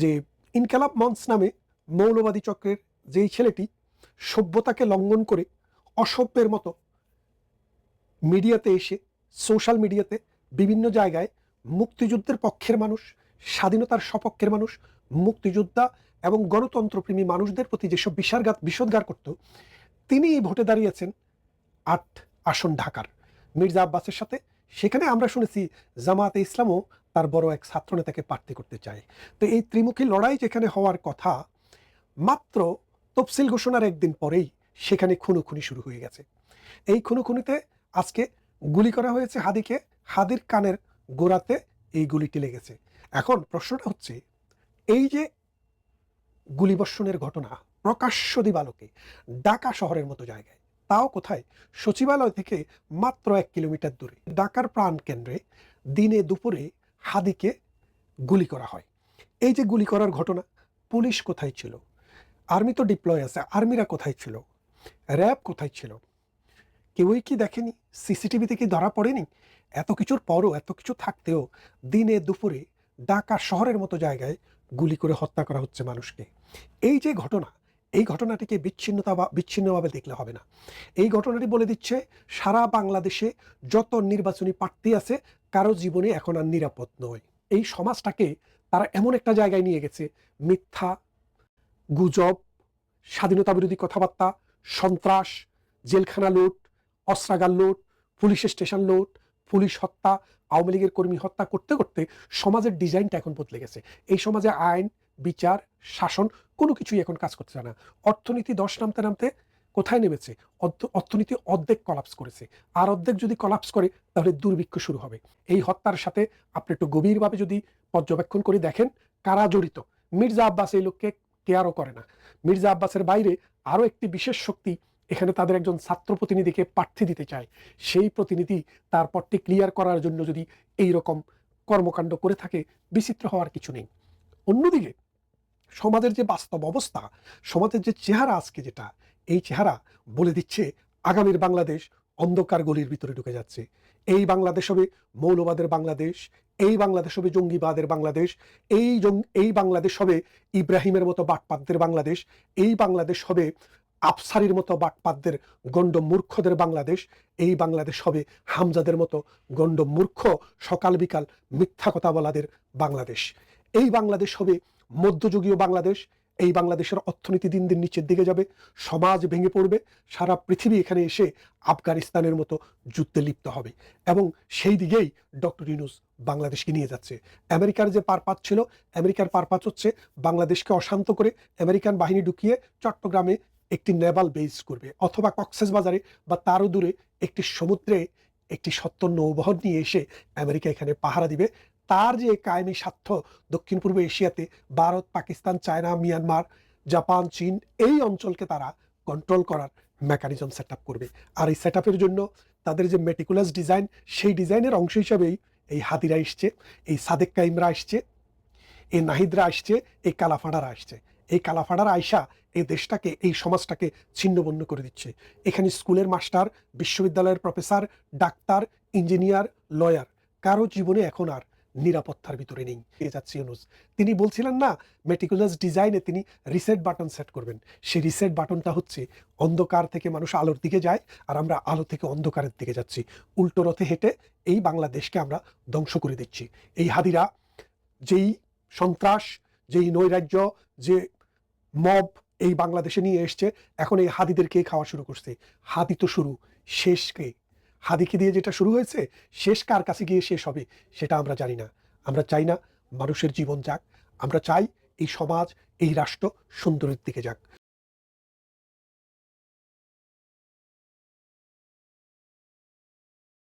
যে ইনকালাব মঞ্চ নামে মৌলবাদী চক্রের যেই ছেলেটি সভ্যতাকে লঙ্ঘন করে অসভ্যের মতো মিডিয়াতে এসে, সোশ্যাল মিডিয়াতে বিভিন্ন জায়গায় মুক্তিযুদ্ধের পক্ষের মানুষ, স্বাধীনতার সপক্ষের মানুষ, মুক্তিযোদ্ধা এবং গণতন্ত্রপ্রেমী মানুষদের প্রতি যেসব বিষারঘাত বিষোদ্গার করত, তিনি ভোটে দাঁড়িয়েছেন আট আসন ঢাকার। মির্জা আব্বাসের সাথে সেখানে আমরা শুনেছি জামাতে ইসলামও তার বড় এক ছাত্রনেতাকে প্রার্থী করতে চায়। তো এই ত্রিমুখী লড়াই যেখানে হওয়ার কথা, মাত্র তফসিল ঘোষণার একদিন পরেই সেখানে খুনোখুনি শুরু হয়ে গেছে। এই খুনোখুনিতে আজকে গুলি করা হয়েছে হাদিকে, হাদির কানের গোড়াতে এই গুলিটি লেগেছে। এখন প্রশ্নটা হচ্ছে, এই যে গুলিবর্ষণের ঘটনা প্রকাশ্য দিবালোকে ঢাকা শহরের মতো জায়গায় তাও কোথায়? সচিবালয় থেকে মাত্র এক কিলোমিটার দূরে। ঢাকার প্রাণ কেন্দ্রে দিনে দুপুরে হাদিকে গুলি করা হয়। এই যে গুলি করার ঘটনা, পুলিশ কোথায় ছিল? আর্মি তো ডিপ্লয় আছে, আর্মিরা কোথায় ছিল? র্যাব কোথায় ছিল? কেউই কি দেখেনি? সিসিটিভিতে কি ধরা পড়েনি? এত কিছুর পরও, এত কিছু থাকতেও দিনে দুপুরে ঢাকা শহরের মতো জায়গায় গুলি করে হত্যা করা হচ্ছে মানুষকে। এই যে ঘটনা এই ঘটনাটিকে বিচ্ছিন্নতা বা বিচ্ছিন্নভাবে দেখলে হবে না। এই ঘটনাটি বলে দিচ্ছে, সারা বাংলাদেশে যত নির্বাচনী প্রার্থী আছে, কারও জীবনে এখন আর নিরাপদ নয়। এই সমাজটাকে তারা এমন একটা জায়গায় নিয়ে গেছে, মিথ্যা, গুজব, স্বাধীনতা বিরোধী কথাবার্তা, সন্ত্রাস, জেলখানা লুট, অস্ত্রাগার লুট, পুলিশ স্টেশন লুট, পুলিশ হত্যা, আওয়ামী লীগের কর্মী হত্যা করতে করতে সমাজের ডিজাইনটা এখন বদলে গেছে। এই সমাজে আইন বিচার, শাসন, কোনো কিছুই এখন কাজ করছে না। অর্থনীতি দশ নামতে নামতে কোথায় নেমেছে? অর্থনীতি অর্ধেক কলাপস করেছে। আর অর্ধেক যদি কলাপস করে, তাহলে দুর্ভিক্ষ শুরু হবে। এই হত্যার সাথে আপনি একটু গভীরভাবে যদি পর্যবেক্ষণ করে দেখেন, কারা জড়িত? মির্জা আব্বাস এই লোককে কেয়ারও করে না। মির্জা আব্বাসের বাইরে আরও একটি বিশেষ শক্তি এখানে তাদের একজন ছাত্র প্রতিনিধিকে প্রার্থী দিতে চায়। সেই প্রতিনিধি তার পটটি ক্লিয়ার করার জন্য যদি এই রকম কর্মকাণ্ড করে থাকে, বিচিত্র হওয়ার কিছু নেই। অন্যদিকে সমাজের যে বাস্তব অবস্থা, সমাজের যে চেহারা আজকে যেটা, এই চেহারা বলে দিচ্ছে আগামীর বাংলাদেশ অন্ধকার গলির ভিতরে ঢুকে যাচ্ছে। এই বাংলাদেশ হবে মৌলবাদের বাংলাদেশ, এই বাংলাদেশ হবে জঙ্গিবাদের বাংলাদেশ, এই এই বাংলাদেশ হবে ইব্রাহিমের মতো বাটপাতদের বাংলাদেশ, এই বাংলাদেশ হবে আফসারির মতো বাটপাতদের গণ্ড মূর্খদের বাংলাদেশ, এই বাংলাদেশ হবে হামজাদের মতো গণ্ড মূর্খ সকাল বিকাল মিথ্যা কথা বলাদের বাংলাদেশ। এই বাংলাদেশ হবে মধ্যযুগীয় বাংলাদেশ, এই বাংলাদেশের অর্থনীতি দিন দিন নিচের দিকে যাবে, সমাজ ভেঙে পড়বে, সারা পৃথিবী এখানে এসে আফগানিস্তানের মতো যুদ্ধে লিপ্ত হবে। এবং সেই দিকেই ডক্টর ইউনুস বাংলাদেশকে নিয়ে যাচ্ছে। আমেরিকার যে পারপাত ছিল, আমেরিকার পারপাত হচ্ছে বাংলাদেশকে অশান্ত করে আমেরিকান বাহিনী ঢুকিয়ে চট্টগ্রামে একটি নেভাল বেস করবে অথবা কক্সেস বাজারে বা তারও দূরে একটি সমুদ্রে একটি সত্য নৌবহর নিয়ে এসে আমেরিকা এখানে পাহারা দিবে। তার যে কায়েমি স্বার্থ দক্ষিণ পূর্ব এশিয়াতে Bharat, Pakistan, China, Myanmar, Japan, চীন, এই অঞ্চলকে তারা কন্ট্রোল করার মেকানিজম সেট করবে। আর এই সেট জন্য তাদের যে মেটিকুলাস ডিজাইন সেই ডিজাইনের অংশ হিসাবেই এই হাতিরা আসছে এই সাদেক কাইমরা আসছে এই নাহিদরা আসছে এই কালাফাঁড়ারা আসছে এই কালাফাড়ার আয়সা এই দেশটাকে, এই সমাজটাকে ছিন্নবন্য করে দিচ্ছে। এখানে স্কুলের মাস্টার, বিশ্ববিদ্যালয়ের প্রফেসর, ডাক্তার, ইঞ্জিনিয়ার, লয়ার, কারও জীবনে এখন আর নিরাপত্তার ভিতরে নেই। পেয়ে যাচ্ছি ইউনুস তিনি বলছিলেন না মেটিকুলাস ডিজাইনে তিনি রিসেট বাটন সেট করবেন। সেই রিসেট বাটনটা হচ্ছে অন্ধকার থেকে মানুষ আলোর দিকে যায় আর আমরা আলো থেকে অন্ধকারের দিকে যাচ্ছি। উল্টো রথে হেঁটে এই বাংলাদেশকে আমরা ধ্বংস করে দিচ্ছি। এই হাদিরা, যেই সন্ত্রাস, যেই নৈরাজ্য, যে মব এই বাংলাদেশে নিয়ে এসছে, এখন এই হাদিদেরকে খাওয়া শুরু করছে। হাদি তো শুরু, শেষকে হাদিকে দিয়ে যেটা শুরু হয়েছে, শেষ কার কাছে গিয়ে শেষ হবে, সেটা আমরা জানি না। আমরা চাই না মানুষের জীবন যাক, আমরা চাই এই সমাজ, এই রাষ্ট্র সুন্দরের দিকে যাক।